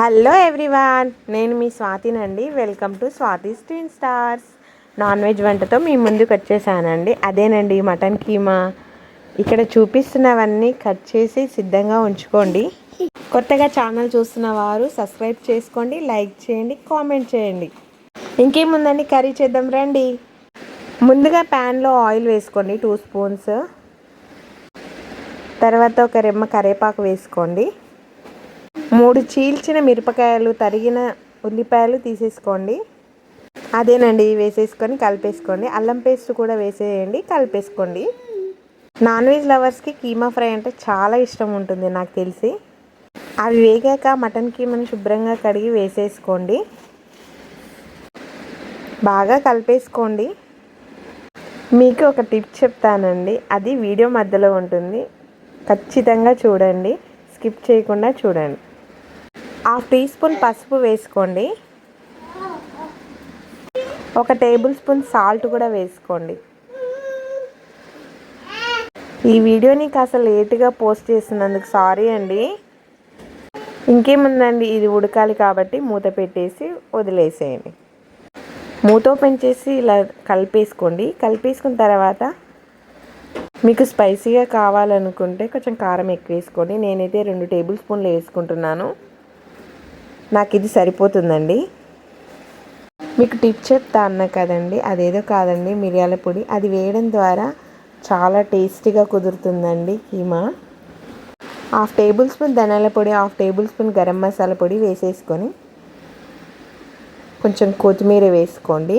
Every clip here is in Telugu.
హలో ఎవ్రీవాన్ నేను మీ స్వాతినండి. Welcome to Swathi screen stars. Non veg వంటతో మీ ముందుకు వచ్చేసానండి. అదేనండి మటన్ కీమా. ఇక్కడ చూపిస్తున్నవన్నీ కట్ చేసి సిద్ధంగా ఉంచుకోండి. కొత్తగా ఛానల్ చూస్తున్న వారు సబ్స్క్రైబ్ చేసుకోండి లైక్ చేయండి కామెంట్ చేయండి. ఇంకేముందండి కర్రీ చేద్దాం రండి. ముందుగా ప్యాన్లో ఆయిల్ వేసుకోండి టూ స్పూన్స్. తర్వాత ఒక రెమ్మ కరివేపాకు వేసుకోండి. మూడు చీల్చిన మిరపకాయలు తరిగిన ఉల్లిపాయలు తీసేసుకోండి. అదేనండి వేసేసుకొని కలిపేసుకోండి. అల్లం పేస్ట్ కూడా వేసేయండి కలిపేసుకోండి. నాన్ వెజ్ లవర్స్కి కీమా ఫ్రై అంటే చాలా ఇష్టం ఉంటుంది నాకు తెలిసి. అవి వేగాక మటన్ కీమాని శుభ్రంగా కడిగి వేసేసుకోండి. బాగా కలిపేసుకోండి. మీకు ఒక టిప్ చెప్తానండి అది వీడియో మధ్యలో ఉంటుంది. ఖచ్చితంగా చూడండి స్కిప్ చేయకుండా చూడండి. హాఫ్ టీ స్పూన్ పసుపు వేసుకోండి. ఒక టేబుల్ స్పూన్ సాల్ట్ కూడా వేసుకోండి. ఈ వీడియోని కాస్త లేట్గా పోస్ట్ చేసినందుకు సారీ అండి. ఇంకేముందండి? ఇది ఉడకాలి కాబట్టి మూత పెట్టేసి వదిలేసేయండి. మూత ఓపెన్ చేసి ఇలా కలిపేసుకోండి. కలిపేసుకున్న తర్వాత మీకు స్పైసీగా కావాలనుకుంటే కొంచెం కారం ఎక్కువ వేసుకోండి. నేనైతే రెండు టేబుల్ స్పూన్లు వేసుకుంటున్నాను. నాకు ఇది సరిపోతుందండి. మీకు టిప్ చెప్తా అన్న కదండి అదేదో కాదండి మిరియాల పొడి. అది వేయడం ద్వారా చాలా టేస్టీగా కుదురుతుందండి కీమా. హాఫ్ టేబుల్ స్పూన్ ధనాల పొడి half tablespoon garam masala పొడి వేసేసుకొని కొంచెం కొత్తిమీర వేసుకోండి.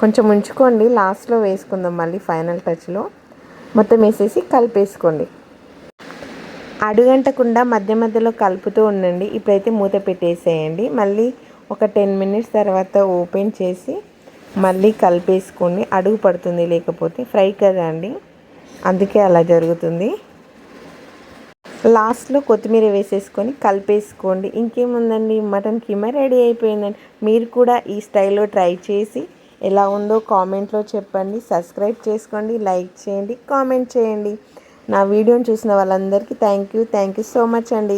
కొంచెం ఉంచుకోండి లాస్ట్లో వేసుకుందాం మళ్ళీ ఫైనల్ టచ్లో. మొత్తం వేసేసి కలిపేసుకోండి. అడుగంటకుండా మధ్య మధ్యలో కలుపుతూ ఉండండి. ఇప్పుడైతే మూత పెట్టేసేయండి. మళ్ళీ ఒక టెన్ మినిట్స్ తర్వాత ఓపెన్ చేసి మళ్ళీ కలిపేసుకోండి. అడుగు పడుతుంది లేకపోతే ఫ్రై కదా అండి అందుకే అలా జరుగుతుంది. లాస్ట్లో కొత్తిమీర వేసేసుకొని కలిపేసుకోండి. ఇంకేముందండి? మటన్ కిమా రెడీ అయిపోయిందండి. మీరు కూడా ఈ స్టైల్లో ట్రై చేసి ఎలా ఉందో కామెంట్లో చెప్పండి. సబ్స్క్రైబ్ చేసుకోండి. లైక్ చేయండి. కామెంట్ చేయండి. నా వీడియోని చూసిన వాళ్ళందరికీ thank you thank you so much అండి.